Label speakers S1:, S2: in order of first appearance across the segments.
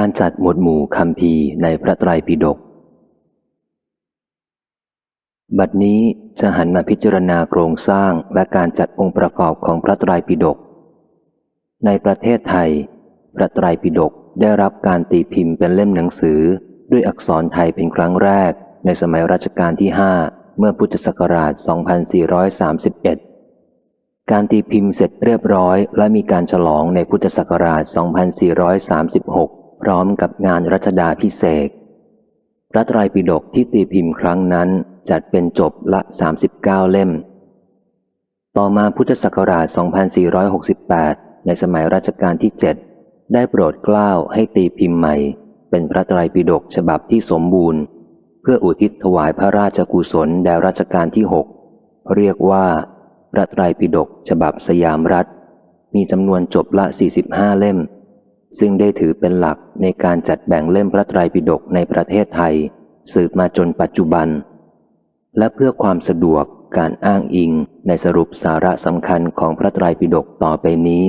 S1: การจัดหมวดหมู่คำพีในพระไตรปิฎก บัดนี้จะหันมาพิจารณาโครงสร้างและการจัดองค์ประกอบของพระไตรปิฎก ในประเทศไทย พระไตรปิฎกได้รับการตีพิมพ์เป็นเล่มหนังสือ ด้วยอักษรไทยเป็นครั้งแรก ในสมัยรัชกาลที่ห้าเมื่อพุทธศักราช 2431การตีพิมพ์เสร็จเรียบร้อยและมีการฉลองในพุทธศักราช 2436 พร้อมกับงานรัชดาพิเศษพระไตรปิฎกที่ตีพิมพ์ครั้งนั้นจัดเป็นจบละ 39 เล่ม ต่อมาพุทธศักราช 2468 ในสมัยรัชกาลที่ 7 ได้โปรดเกล้าให้ตีพิมพ์ใหม่ เป็นพระไตรปิฎกฉบับที่สมบูรณ์ เพื่ออุทิศถวายพระราชกุศลแด่รัชกาลที่ 6 เรียกว่า พระไตรปิฎกฉบับสยามรัฐ มีจำนวนจบละ 45 เล่ม ซึ่งได้ถือเป็นหลักในการจัดแบ่งเล่มพระไตรปิฎกในประเทศไทย สืบมาจนปัจจุบัน และเพื่อความสะดวกการอ้างอิงในสรุปสาระสำคัญของพระไตรปิฎกต่อไปนี้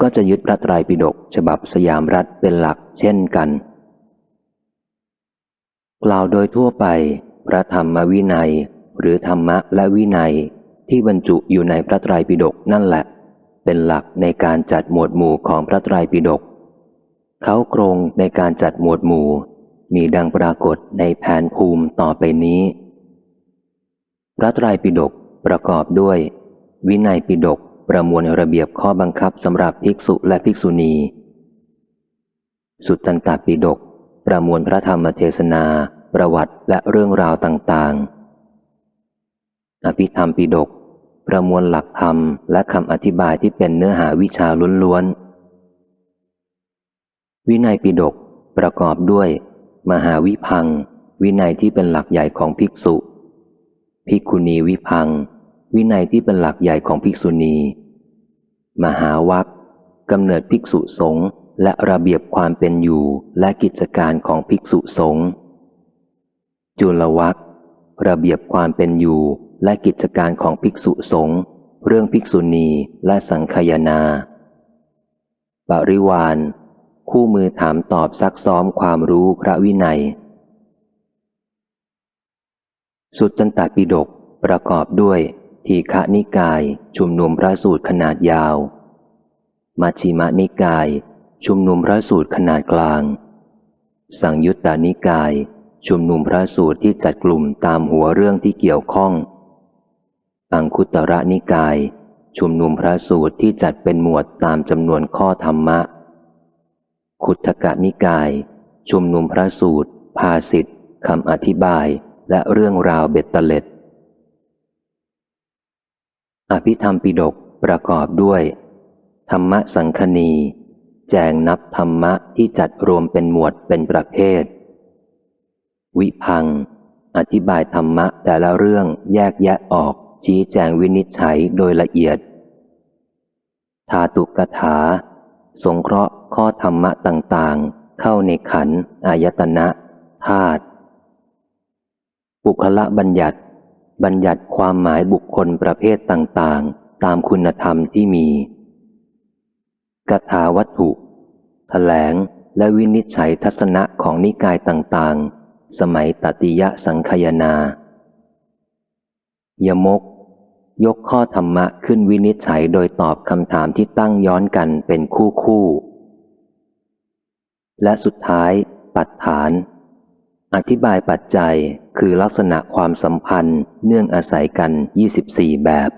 S1: ก็จะยึดพระไตรปิฎกฉบับสยามรัฐเป็นหลักเช่นกัน กล่าวโดยทั่วไป พระธรรมวินัย หรือธรรมะและวินัยที่บรรจุอยู่ในพระไตรปิฎกนั่นแหละ เป็นหลักในการจัดหมวดหมู่ของพระไตรปิฎก เขาโครงในการจัดหมวดหมู่ มีดังปรากฏในแผนภูมิต่อไปนี้ พระไตรปิฎกประกอบด้วย วินัยปิฎกประมวลระเบียบข้อบังคับสำหรับภิกษุและภิกษุณี สุตตันตปิฎกประมวลพระธรรมเทศนา ประวัติและเรื่องราวต่างๆ อภิธรรมปิฎกประมวลหลักธรรมและคำอธิบายที่เป็นเนื้อหาวิชาล้วนๆ วินัยปิฎกประกอบด้วย มหาวิพัง วินัยที่เป็นหลักใหญ่ของภิกษุ ภิกขุณีวิพัง วินัยที่เป็นหลักใหญ่ของภิกษุณี มหาวัคกำเนิดภิกษุสงฆ์และระเบียบความเป็นอยู่และกิจการของภิกษุสงฆ์จุลวัคระเบียบความเป็นอยู่และกิจการของภิกษุสงฆ์เรื่องภิกษุณีและสังคยนา ปริวาน คู่มือถามตอบซักซ้อมความรู้พระวินัย สุตตันตปิฎกประกอบด้วยทีฆนิกาย ชุมนุมพระสูตรขนาดยาว มัชฌิมานิกาย ชุมนุมพระสูตรขนาดกลาง สังยุตตานิกาย ชุมนุมพระสูตรที่จัดกลุ่มตามหัวเรื่องที่เกี่ยวข้อง อังคุตระนิกาย ชุมนุมพระสูตรที่จัดเป็นหมวดตามจำนวนข้อธรรมะ ขุทกะนิกาย ชุมนุมพระสูตร ภาสิทธ์คำอธิบาย และเรื่องราวเบ็ดเตล็ด อภิธรรมปิดกประกอบด้วย ธรรมะสังคณี แจงนับธรรมะที่จัดรวมเป็นหมวดเป็นประเภท วิพัง อธิบายธรรมะแต่ละเรื่องแยกแยะออกชี้แจงวินิจฉัยโดยละเอียดทาตุกถา สงเคราะห์ข้อธรรมะต่างๆ เข้าในขันอายตนะธาตุบุคละบัญญัติ บัญญัติความหมายบุคคลประเภทต่างๆ ตามคุณธรรมที่มีกถาวัตถุถแถลงและวินิจฉัยทัศนะของนิกายต่างๆ สมัยตติยะสังคยนา ยมก ยกข้อธรรมะขึ้นวินิจฉัยโดยตอบคำถามที่ตั้งย้อนกันเป็นคู่คู่ และสุดท้าย ปัจฐาน อธิบายปัจจัยคือลักษณะความสัมพันธ์เนื่องอาศัยกัน 24 แบบ